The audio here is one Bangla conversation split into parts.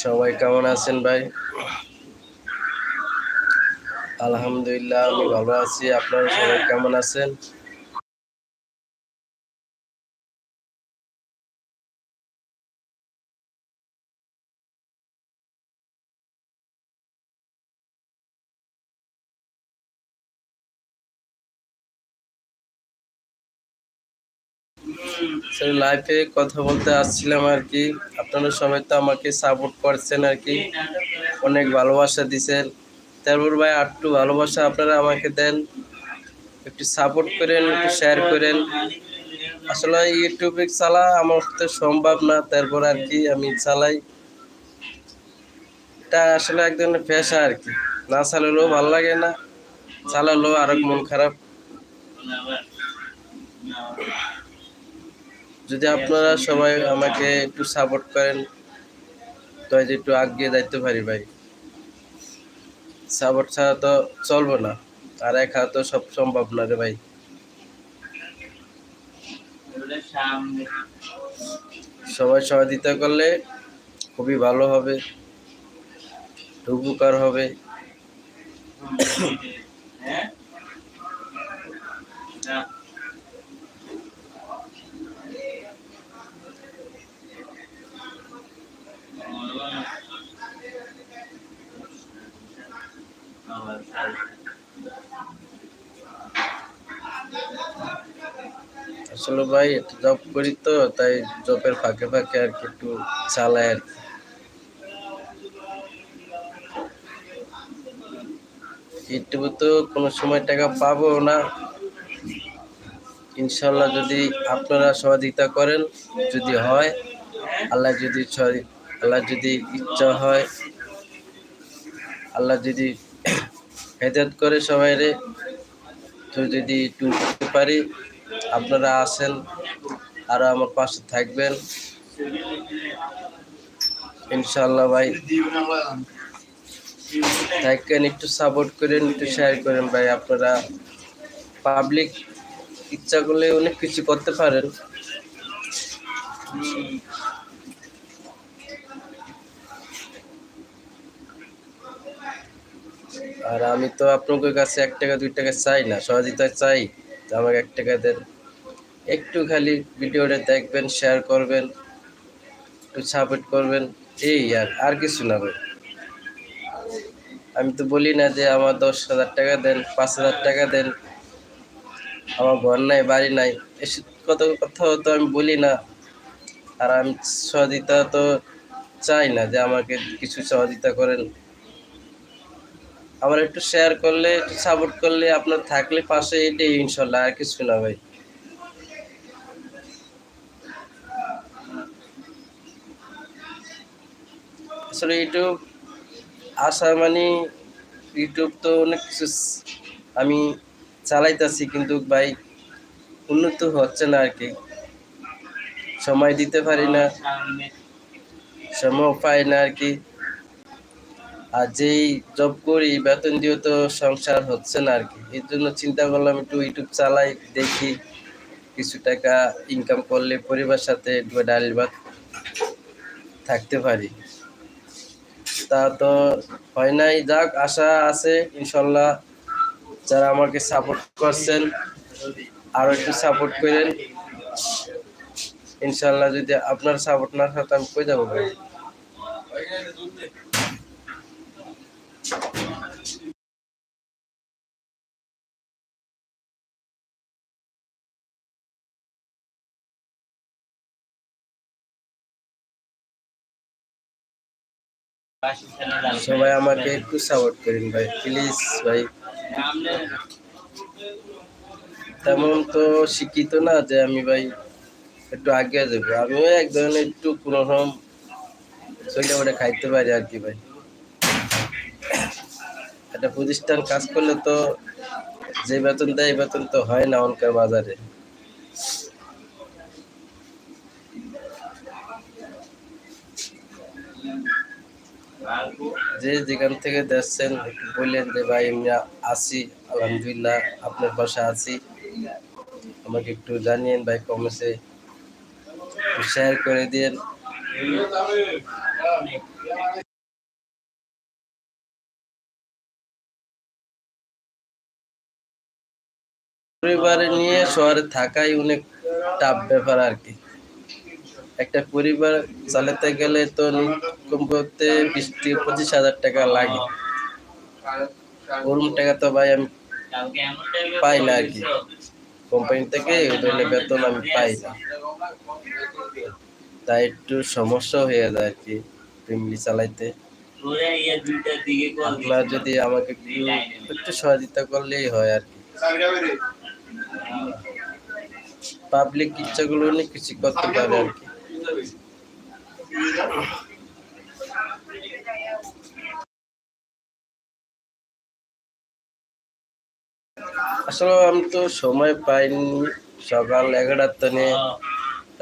সবাই কেমন আছেন ভাই? আলহামদুলিল্লাহ, আমি ভালো আছি। আপনারা সবাই কেমন আছেন? লাইফে কথা বলতে আসছিলাম আর কি। আপনারা সবাই তো আমাকে সাপোর্ট করছেন আর কি। অনেক ভালোবাসা দিছেন। তারপর ভাই একটু ভালোবাসা, আপনারা আমাকে দেন। একটু সাপোর্ট করেন, একটু শেয়ার করেন। আসলে ইউটিউবে চালা আমার তো সম্ভব না। তারপর আর কি আমি চালাই। এটা আসলে এক ধরনের পেশা আর কি। না চালালেও ভালো লাগে না, চালালেও আরও মন খারাপ। যদি আপনারা সবাই আমাকে একটু সাপোর্ট করেন তো একটু আগিয়ে যাইতে পারি ভাই। সাপোর্ট ছাড়া তো চলবো না। আর একা তো সব সম্ভব না রে ভাই। সবাই সহযোগিতা করলে খুবই ভালো হবে। উপকার হবে। আসলে ভাই, একটু জব করি তো, তাই জবের ফাঁকে ফাঁকে আর কি একটু চালাই আর ইউটিউবে তো কোনো সময় টাকা পাবো না। ইনশাল্লাহ যদি আপনারা সহযোগিতা করেন, যদি হয়, আল্লাহ যদি আল্লাহ যদি ইচ্ছা হয়, আল্লাহ যদি হেদায়ত করে সবাই রে। তো যদি একটু পারি, আপনারা আসেন আর আমার পাশে থাকবেন। ইনশাল্লাহ ভাই। থাকেন, একটু সাপোর্ট করেন, একটু শেয়ার করেন ভাই, আপনারা পাবলিক ইচ্ছা করলে অনেক কিছু করতে পারেন। আর আমি তো আপনাদের কাছে এক টাকা, দুই টাকা চাই না সহযোগিতা চাই। তো আমাকে এক টাকা দেন। একটু খালি ভিডিওটা দেখবেন শেয়ার করবেন, একটু সাপোর্ট করবেন, এই আর আর কিছু না ভাই। আমি তো বলি না যে আমার দশ হাজার টাকা দেন, পাঁচ হাজার টাকা দেন। আমার ঘর নাই, বাড়ি নাই, এসব কত কথা তো আমি বলি না। আর আমি সহযোগিতা তো চাই না যে আমাকে কিছু সহযোগিতা করেন। আমার একটু শেয়ার করলে একটু সাপোর্ট করলে আপনার থাকলে পাশে এটাই ইনশাল্লাহ আর কিছু না ভাই। আসলে ইউটিউব আসা মানে ইউটিউব তো অনেক কিছু আমি চালাইতেছি কিন্তু ভাই উন্নত হচ্ছে না আর কি। সময় দিতে পারি না সময় পাই না আর কি। আর যেই জব করি, বেতন দিয়ে তো সংসার হচ্ছে না আর কি এর জন্য চিন্তা করলাম একটু ইউটিউব চালাই, দেখি কিছু টাকা ইনকাম করলে পরিবার সাথে ডাল ভাত থাকতে পারি। তা তো হয় নাই, যাক, আশা আছে, ইনশাল্লাহ যারা আমাকে সাপোর্ট করছেন আরও একটু সাপোর্ট করেন। ইনশাল্লাহ যদি আপনার সাপোর্ট না থাকে, আমি কই যাব ভাই? সবাই আমাকে একটু সাপোর্ট করেন ভাই প্লিজ ভাই। তেমন তো শিক্ষিত না যে আমি ভাই একটু আগে যাব। আমিও এক ধরনের একটু কোনোরকম চলে ওটা খাইতে পারি আর কি ভাই। একটা প্রতিষ্ঠান কাজ করলে তো যে বেতন দেয় বেতন তো হয় না অনকার বাজারে। যে যেখান থেকে দেখছেন, বললেন যে, ভাই আমি আছি, আলহামদুলিল্লাহ, আপনার পাশে আছি। আমাকে একটু জানিয়েন, ভাই কমেছে শেয়ার করে দিন পরিবার নিয়ে শহরে থাকাই অনেক টাফ ব্যাপার আর কি। একটা পরিবার চালাতে গেলে তো কমপক্ষে বিশ থেকে পঁচিশ হাজার টাকা লাগে। ওরকম টাকা তো ভাই আমি পাই না আর কি। কোম্পানি থেকে ওই বেতন আমি পাই না। তাই একটু সমস্যা হয়ে যায় আর কি ফ্যামিলি চালাইতে। আপনার যদি আমাকে একটু সহযোগিতা করলেই হয় আর কি। পাবলিক ইচ্ছাগুলো অনেক কিছু করতে পারে আর কি। আসলে আমি তো সময় পাইনি সকাল এগারোটার থেকে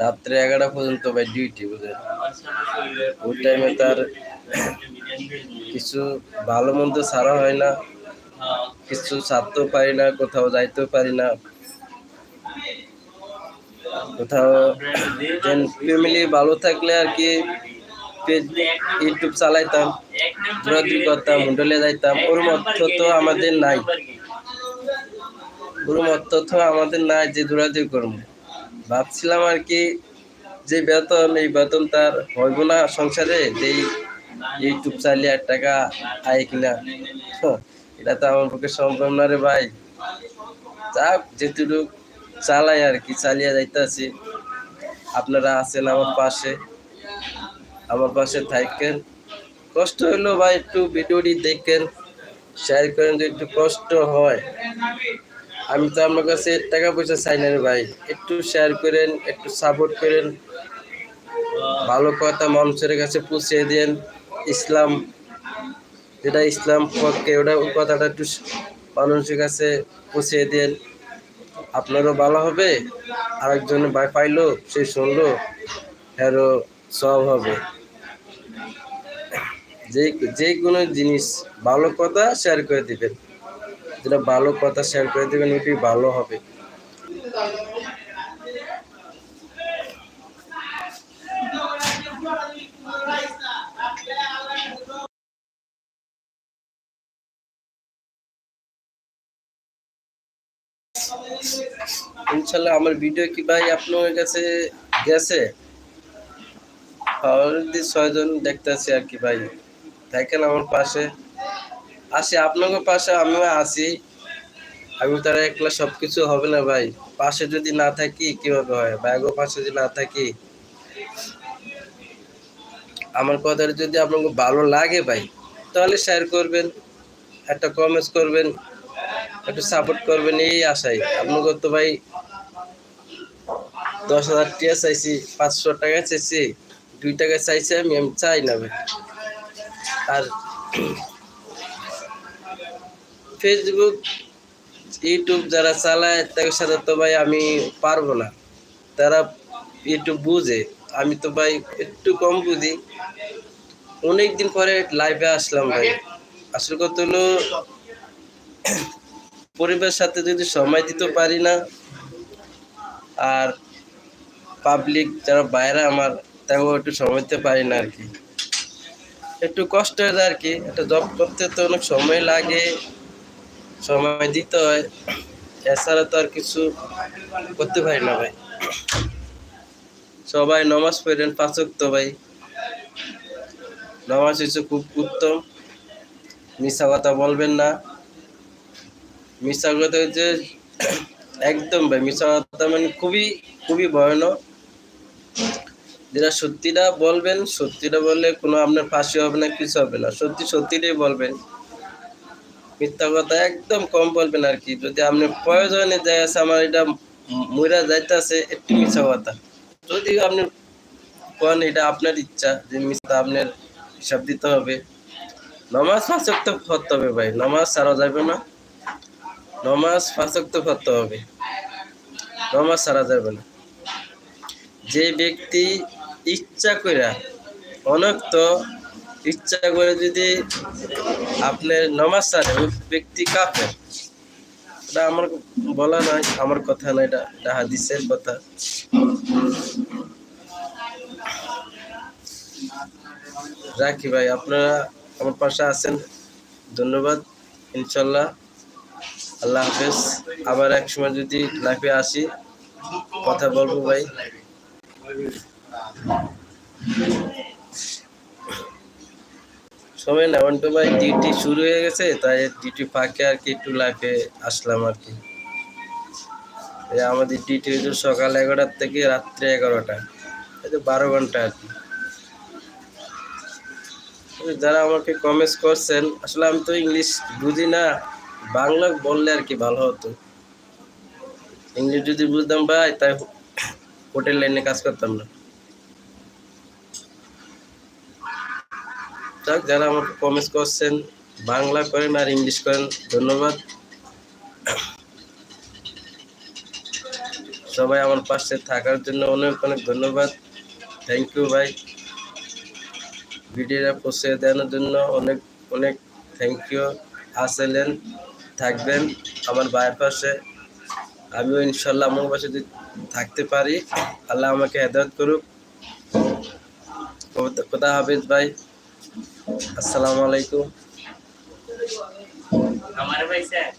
রাত্রে এগারোটা পর্যন্ত ভাই ডিউটি বুঝলেন? ওই টাইমে তার কিছু ভালো মন্দ ছাড়া হয় না। কিছু ছাড়তেও পারি না কোথাও যাইতেও পারি না। কোথাও ফ্যামিলি ভালো থাকলে আর কি ইউটিউব চালাইতাম দৌড়াদৌড়ি করতাম হোটেলে যাইতাম ওর মধ্য তো আমাদের নাই। ওর মধ্য তো আমাদের নাই, যে দৌড়াদৌড়ি করব। ভাবছিলাম আর কি যে বেতন, এই বেতন তার হইব না সংসারে, যে ইউটিউব চালিয়ে এক টাকা আয় কিনা। এটা তো আমার পক্ষে সম্ভব না রে ভাই। যাক যেটুকু চালাই আর কি, চালিয়ে যাইতেছি। আপনারা আছেন আমার পাশে। আমার পাশে থাকেন। কষ্ট হইল ভাই, একটু ভিডিওটি দেখেন শেয়ার করেন যদি একটু কষ্ট হয়। আমি তো আমার কাছে টাকা পয়সা চাই না ভাই। একটু শেয়ার করেন, একটু সাপোর্ট করেন। ভালো কথা মানুষের কাছে পৌঁছে দেন। ইসলাম, যেটা ইসলাম পক্ষে, ওটা ওই কথাটা একটু মানুষের কাছে পৌঁছে দেন। আপনারও ভালো হবে, আরেকজন ভাই পাইলো, সে শুনলো এরও সব হবে। যে যে কোনো জিনিস ভালো কথা শেয়ার করে দিবেন। যেটা ভালো কথা শেয়ার করে দিবেন ওটি ভালো হবে। ইনশাল্লাহ আমার ভিডিও কি ভাই আপনার কাছে গেছে? অলরেডি ছয়জন দেখতেছি আর কি ভাই। থাকেন আমার পাশে। আসি, আপনাদের পাশে আমিও আছি। আমি তারা একলা সব কিছু হবে না ভাই? পাশে যদি না থাকি কীভাবে হয়? ভাইগো পাশে যদি না থাকি? আমার কথাটা যদি আপনাকে ভালো লাগে ভাই, তাহলে শেয়ার করবেন, একটা কমেন্টস করবেন, একটু সাপোর্ট করবেন, এই আশাই। আপনাকে তো ভাই দশ হাজার টাকা চাইছি, পাঁচশো টাকা চাইছি, দুই টাকা চাইছি আমি আমি চাই না ভাই। আর ফেসবুক ইউটিউব যারা চালায়, তাদের সাথে তো ভাই আমি পারব না। তারা ইউটিউব বুঝে। আমি তো ভাই একটু কম বুঝি। অনেক দিন পরে লাইভে আসলাম ভাই। আসল কথা হলো, পরিবারের সাথে যদি সময় দিতে পারি না, আর পাবলিক যারা বাইরে আমার, তাকেও একটু সময় দিতে পারি না আর কি। একটু কষ্ট হয়ে আর কি। একটা জব করতে তো অনেক সময় লাগে। সময় দিতে হয়। এছাড়া তো আর কিছু করতে পারি না ভাই। সবাই নমাজ পড়েন পাচক তো ভাই। নামাজ হচ্ছে খুব উত্তম। মিশা কথা বলবেন না। মিশা কথা হচ্ছে একদম ভাই মিশা কথা মানে খুবই খুবই ভয়ানক। যেটা সত্যিটা বলবেন, সত্যিটা বললে কোনো আপনার ফাঁসি হবে না, কিছু হবে না। সত্যি সত্যিটাই বলবেন। মিথ্যা কথা একদম কম বলবেন আর কি। যদি আপনি প্রয়োজনে যায় আছে, আমার এটা মইরা যাইতেছে, একটু মিথ্যা কথা। যদি আপনি কোন এটা আপনার ইচ্ছা, যে মিথ্যা আপনার হিসাব দিতে হবে। নমাজ ফাঁসক তো পড়তে হবে ভাই, নমাজ সারা যাবে না। নমাজ ফাঁসক তো পড়তে হবে। নমাজ সারা যাবে না। যে ব্যক্তি ইচ্ছা করে অনেক তো ইচ্ছা করে যদি আপনার নমাজ সারে ওই ব্যক্তি কাফের। এটা আমার বলা নয় আমার কথা না এটা এটা হাদিসের কথা। রাখি ভাই, আপনারা আমার পাশে আছেন। ধন্যবাদ, ইনশাল্লাহ। আল্লাহ হাফেজ। আবার এক সময় যদি লাইফে আসি, কথা বলব ভাই। সময় না তো ভাই ডিউটি শুরু হয়ে গেছে, তাই ডিউটি ফাঁকে আর কি একটু লাইফে আসলাম আর কি। আমাদের ডিউটি হয়েছে সকাল এগারোটার থেকে রাত্রে এগারোটা, এই তো বারো ঘণ্টা আর কি। যারা আমাকে কমেন্টস করছেন, আসলে আমি তো ইংলিশ বুঝি না, বাংলা বললে আর কি ভালো হতো। ইংলিশ যদি বুঝতাম ভাই, তাই হোটেল লাইনে কাজ করতাম না। যাক যারা আমাকে কমেন্টস করছেন, বাংলা করেন আর ইংলিশ করেন, ধন্যবাদ। সবাই আমার পাশে থাকার জন্য অনেক অনেক ধন্যবাদ। থ্যাংক ইউ ভাই। ভিডিওটা পৌঁছে দেওয়ার জন্য অনেক অনেক থ্যাংক ইউ আসলেন, থাকবেন আমার ভাইয়ের পাশে। আমিও ইনশাল্লাহ আমার পাশে যদি থাকতে পারি, আল্লাহ আমাকে হেদায়ত করুক। কোথা হাফিজ ভাই। আসসালামু আলাইকুম। আমার ভাই স্যার।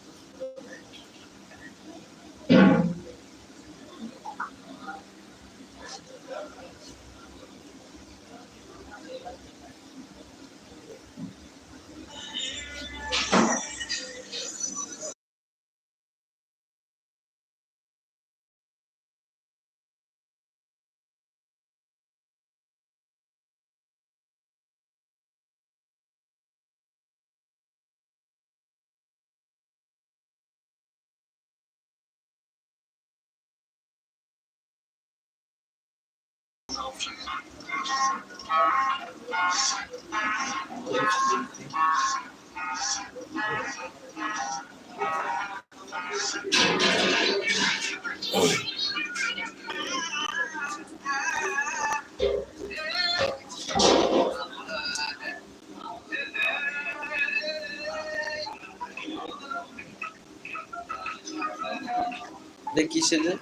से দেখি সে যে